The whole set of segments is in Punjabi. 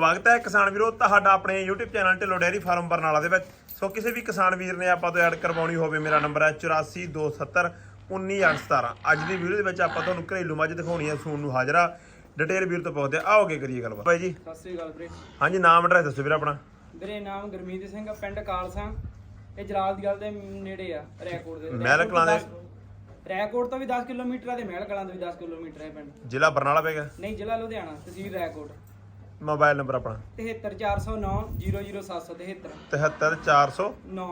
ਸਵਾਗਤ ਹੈ ਕਿਸਾਨ ਵੀਰੋ ਤੁਹਾਡਾ ਆਪਣੇ YouTube channel Dhillon dairy farm Barnala ਦੇ ਵਿੱਚ। ਸੋ ਕਿਸੇ ਵੀ ਕਿਸਾਨ ਵੀਰ ਨੇ ਆਪਾਂ ਤੋਂ ਐਡ ਕਰਵਾਉਣੀ ਹੋਵੇ ਮੇਰਾ ਨੰਬਰ ਹੈ 8427 19817 ਅੱਜ ਦੀ ਵੀਡੀਓ ਦੇ ਵਿੱਚ ਆਪਾਂ ਤੁਹਾਨੂੰ ਘਰੇਲੂ ਮੱਝ ਦਿਖਾਉਣੀ ਹੈ ਸੂਣ ਨੂੰ ਹਾਜ਼ਰਾ। ਡਿਟੇਲ ਵੀਰ ਤੋਂ ਪੁੱਛਦੇ। ਆਓਗੇ ਕਰੀਏ ਗੱਲਬਾਤ। ਬਾਈ ਜੀ। ਸਤਿ ਸ੍ਰੀ ਅਕਾਲ ਵੀਰੇ। ਹਾਂਜੀ ਨਾਮ ਐਡਰੈਸ ਦੱਸੋ ਵੀਰ ਆਪਣਾ। ਵੀਰੇ ਨਾਮ ਗੁਰਮੀਤ ਸਿੰਘ ਪਿੰਡ ਕਾਲਸਾ। ਇਹ ਜਲਾਲ ਦੀ ਗੱਲ ਦੇ ਨੇੜੇ ਆ ਰੈਕੋਰਡ ਦੇ ਮਹਿਲ ਕਲਾਂ ਦੇ- ਰੈਕੋਰਡ ਤੋਂ ਵੀ 10 ਕਿਲੋਮੀਟਰ ਆ ਤੇ ਮਹਿਲ ਕਲਾਂ ਤੋਂ ਵੀ 10 ਕਿਲੋਮੀਟਰ ਹੈ ਪਿੰਡ। ਜ਼ਿਲ੍ਹਾ ਬਰਨਾਲਾ ਪੈਗਾ ਨਹੀਂ ਜ਼ਿਲ੍ਹਾ ਲੁਧਿਆਣਾ ਤਹਿਸੀਲ ਰੈਕੋਰਡ ਮੋਬਾਈਲ ਨੰਬਰ ਆਪਣਾ? 73409 00773 73400 9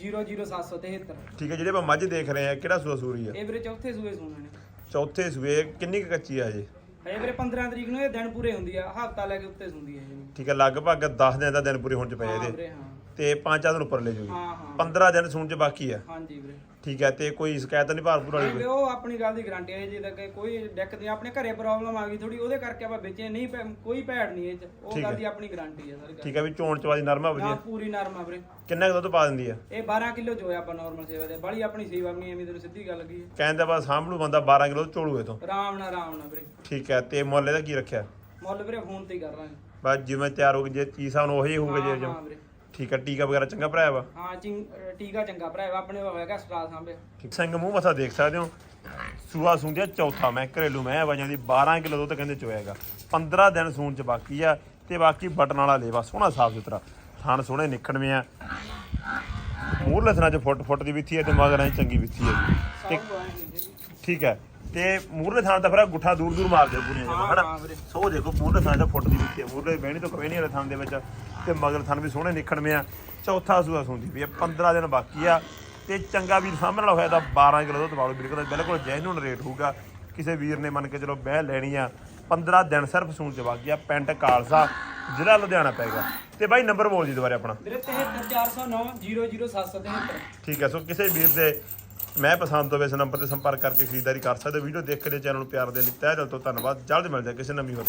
00773 ਠੀਕ ਹੈ ਜਿਹੜੇ ਆਪਾਂ ਮੱਝ ਦੇਖ ਰਹੇ ਆ ਕਿਹੜਾ ਸੂਆ ਸੂਰੀ ਆ? ਇਹ ਵੀਰੇ ਚੌਥੇ ਸੂਏ ਸੁਣਨੇ ਨੇ। ਚੌਥੇ ਸੂਏ ਕਿੰਨੀ ਕੁ ਕੱਚੀ ਆ ਹਜੇ? ਹਜੇ ਵੀਰੇ 15 ਤਰੀਕ ਨੂੰ ਇਹ ਦਿਨ ਪੂਰੇ ਹੁੰਦੀ ਆ ਹਫਤਾ ਲੈ ਕੇ ਉੱਤੇ ਸੁਣਦੀ ਹੈ ਇਹ। ਠੀਕ ਹੈ ਲਗਭਗ 10 ਦਿਨ ਦਾ ਦਿਨ ਪੂਰੇ ਹੋਣ ਚ ਪਏ ਹਾਂ ਇਹਦੇ। ਵੀਰੇ ਹਾਂ। ਤੇ 5 ਦਿਨ ਉੱਪਰ ਲੈ ਜੂਗੀ ਹਾਂ ਹਾਂ। 15 ਦਿਨ ਸੂਣ ਚ ਬਾਕੀ ਆ। ਹਾਂਜੀ ਵੀਰੇ। ਠੀਕ ਹੈ ਤੇ ਕੋਈ ਸ਼ਿਕਾਇਤ ਨਹੀਂ ਭਾਰਪੂਰ ਵਾਲੀ ਕੋਈ ਵੀ ਉਹ ਆਪਣੀ ਗੱਲ ਦੀ ਗਾਰੰਟੀ ਹੈ ਜੇ ਤੱਕ ਕੋਈ ਦਿੱਕਤ ਨਹੀਂ ਆਪਣੇ ਘਰੇ ਪ੍ਰੋਬਲਮ ਆ ਗਈ ਥੋੜੀ ਉਹਦੇ ਕਰਕੇ ਆਪਾਂ ਵੇਚੇ ਨਹੀਂ ਪੈ- ਕੋਈ ਭੈੜ ਨਹੀਂ ਇਹ ਚ। ਉਹ ਠੀਕ ਗੱਲ ਹੈ। ਦੀ ਆਪਣੀ ਗਾਰੰਟੀ ਹੈ ਸਾਰੀ ਠੀਕ ਹੈ ਵੀ ਚੋਣ ਚਵਾਦੀ ਨਰਮਾ ਨਾ ਵਧੀਆ ਪੂਰੀ ਨਰਮ ਆ ਵੀਰੇ। ਕਿੰਨਾ ਕੁ ਦੁੱਧ ਪਾ ਦਿੰਦੀ ਆ? ਇਹ 12 ਕਿਲੋ ਜੋ ਹੈ ਆਪਾਂ ਨਾਰਮਲ ਸੇਵਾ ਦੇ ਬਾਲੀ ਆਪਣੀ ਸੇਵਾ ਨਹੀਂ ਐਵੇਂ ਤੈਨੂੰ ਸਿੱਧੀ ਗੱਲ ਕੀ ਹੈ ਕਹਿੰਦਾ ਬਸ ਸਾਂਭਲੂ ਬੰਦਾ 12 ਕਿਲੋ ਝੋਲੂ ਇਹ ਤੋਂ। ਆਰਾਮ ਨਾਲ ਆਰਾਮ ਨਾਲ ਵੀਰੇ। ਠੀਕ ਹੈ ਤੇ ਮੁੱਲ ਇਹਦਾ ਕੀ ਰੱਖਿਆ? ਮੁੱਲ ਵੀਰੇ ਫੋਨ ਤੇ ਹੀ ਕਰ ਲਾਂਗੇ। ਬਸ ਜਿਵੇਂ ਤਿਆਰ ਹੋ ਗਈ ਜੇ ਚੀਜ਼ ਸਾਨੂੰ ਉਹੀ ਹੋਊਗਾ ਜੇ ਹਾਂ ਜੋ। ਹਾਂ ਵੀਰੇ। ਠੀਕ ਹੈ ਟੀਕਾ ਵਗੈਰਾ ਚੰਗਾ ਭਰਾਇਆ ਵਾ? ਹਾਂ ਟੀਕਾ ਚੰਗਾ ਭਰਾ ਆਪਣੇ ਸਟਰਾ ਸਾਂਭੇ। ਠੀਕ। ਸਿੰਘ ਮੂੰਹ ਮੱਥਾ ਦੇਖ ਸਕਦੇ ਹੋ। ਸੂਆ ਸੂੰਦਿਆ ਚੌਥਾ ਮੈਂ ਘਰੇਲੂ ਮੈਂ ਵਜਾਂ ਦੀ 12 ਕਿਲੋ ਦੁੱਧ ਕਹਿੰਦੇ ਚੋਏਗਾ 15 ਦਿਨ ਸੂਣ ਚ ਬਾਕੀ ਆ ਤੇ ਬਾਕੀ ਬਟਨ ਵਾਲਾ ਲੇਵਾ ਸੋਹਣਾ ਸਾਫ਼ ਸੁਥਰਾ। ਥਣ ਸੋਹਣੇ ਨਿਖਣਵੇਂ ਆ। ਮੂਰ ਲਸਣਾ ਚ ਫੁੱਟ ਫੁੱਟ ਦੀ ਵਿੱਥੀ ਹੈ ਤੇ ਮਗਰਾਂ ਚ ਚੰਗੀ ਵਿੱਥੀ ਹੈ ਠੀਕ ਹੈ ਤੇ ਮੂਰਲੇ ਥਾਂ ਤਾਂ ਫਿਰ ਗੁੱਠਾ ਦੂਰ ਦੂਰ ਮਾਰਦੇ ਪੂਰੀਆਂ ਜਮਾ ਹਾਂ, ਹਨਾ। ਸੋ ਦੇਖੋ ਮੂਰਲੇ ਥਾਂ ਦਾ ਫੁੱਟ ਦੀ ਹੈ ਮੂਰਲੇ ਬਹਿਣੀ ਤੋਂ ਕਵੇ ਨਹੀਂ ਵਾਲੇ ਥਾਂ ਦੇ ਵਿੱਚ ਤੇ ਮਗਰ ਥਾਂ ਵੀ ਸੋਹਣੇ ਨਿਖਣਵੇਂ ਆ। ਚੌਥਾ ਸੂਆ ਸੁੰਦੀ ਵੀ 15 ਦਿਨ ਬਾਕੀ ਆ। ਤੇ ਚੰਗਾ ਵੀਰ ਸਾਹਮਣੇ ਵਾਲਾ ਹੋਇਆ ਤਾਂ 12 ਕਿਲੋ ਦੁੱਧ ਵਾਲੋ ਵੀਰ ਕੋਲ ਬਿਲਕੁਲ ਜੈਨੂਨ ਰੇਟ ਹੋਊਗਾ। ਕਿਸੇ ਵੀਰ ਨੇ ਮੰਨ ਕੇ ਚਲੋ ਬਹਿ ਲੈਣੀ ਆ 15 ਦਿਨ ਸਿਰਫ ਸੂਣ ਚ ਬਾਕੀ ਆ ਪਿੰਡ ਕਾਲਸਾ ਜ਼ਿਲ੍ਹਾ ਲੁਧਿਆਣਾ ਪੈਗਾ ਤੇ ਬਾਈ ਨੰਬਰ ਬੋਲ ਜੀ ਦੁਬਾਰੇ ਆਪਣਾ। ਵੀਰੇ 73409 00773 ਠੀਕ ਹੈ ਸੋ ਕਿਸੇ ਵੀਰ ਦੇ ਮੈਂ ਪਸੰਦ ਹੋਵੇ ਇਸ ਨੰਬਰ ਤੇ ਸੰਪਰਕ ਕਰਕੇ ਖਰੀਦਦਾਰੀ ਕਰ ਸਕਦੇ ਹੋ। ਵੀਡੀਓ ਦੇਖ ਕੇ ਚੈਨਲ ਨੂੰ ਪਿਆਰ ਦੇਣ ਲਈ ਤਹਿ ਦਿਲ ਤੋਂ ਧੰਨਵਾਦ। ਜਲਦ ਮਿਲਦੇ ਹਾਂ ਕਿਸੇ ਨਵੀਂ ਹੋਰ